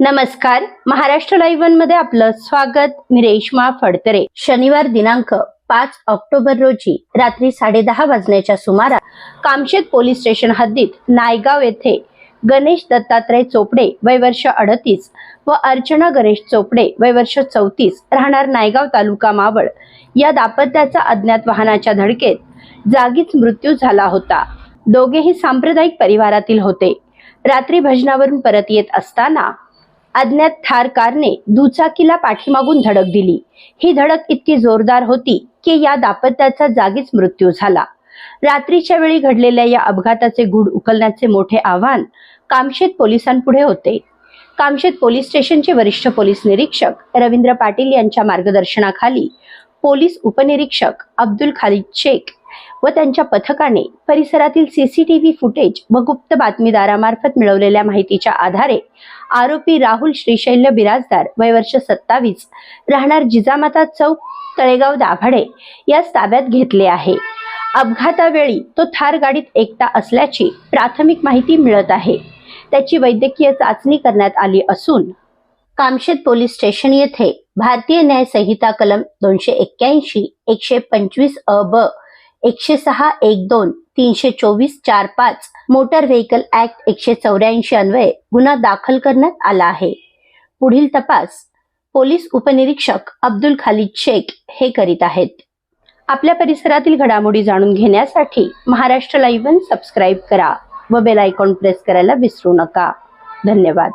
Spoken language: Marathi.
नमस्कार. महाराष्ट्र लाईव्हमध्ये आपलं स्वागत. मी रेश्मा फडतरे. शनिवार दिनांक पाच ऑक्टोबर रोजी रात्री साडेदहा वाजण्याच्या सुमारास कामशेत पोलीस स्टेशन हद्दीत नायगाव येथे गणेश दत्तात्रय चोपडे वय वर्ष अडतीस व अर्चना गणेश चोपडे वय वर्ष चौतीस राहणार नायगाव तालुका मावळ या दाम्पत्याचा अज्ञात वाहनाच्या धडकेत जागीच मृत्यू झाला होता. दोघेही सांप्रदायिक परिवारातील होते. रात्री भजनावरून परत येत असताना अज्ञात थार कारने दुचाकीला पाठीमागून धडक दिली. ही धडक इतकी जोरदार होती की या दाम्पत्याचा जागीच मृत्यू झाला. रात्रीच्या वेळी घडलेल्या या अपघाताचे गूढ उकलण्याचे मोठे आव्हान कामशेत पोलिसांपुढे होते. कामशेत पोलीस स्टेशनचे वरिष्ठ पोलीस निरीक्षक रवींद्र पाटील यांच्या मार्गदर्शनाखाली पोलीस उपनिरीक्षक अब्दुल खालिद शेख व त्यांच्या पथकाने परिसरातील सीसीटीव्ही फुटेज व गुप्त बातमीदारामार्फत मिळवलेल्या माहितीच्या आधारे आरोपी राहुल श्रीशैल्य बिराजदार वय वर्ष सत्तावीस राहणार जिजामाता चौक तळेगाव दाभाडे यास ताब्यात घेतले आहे. अपघातावेळी तो थार गाडीत एकटा असल्याची प्राथमिक माहिती मिळत आहे. त्याची वैद्यकीय चाचणी करण्यात आली असून कामशेत पोलीस स्टेशन येथे भारतीय न्याय संहिता कलम दोनशे एक्क्याऐंशी एकशे पंचवीस अ ब एकशे सहा एक दोन तीनशे चोवीस चार पाच. मोटर व्हेकल ऍक्ट एकशे चौऱ्याऐंशी अन्वये गुन्हा दाखल करण्यात आला आहे. पुढील तपास. पोलीस उपनिरीक्षक अब्दुल खालिद शेख हे करीत आहेत. आपल्या परिसरातील घडामोडी जाणून घेण्यासाठी महाराष्ट्र लाईव्ह सबस्क्राईब करा व बेल आयकॉन प्रेस करायला विसरू नका. धन्यवाद.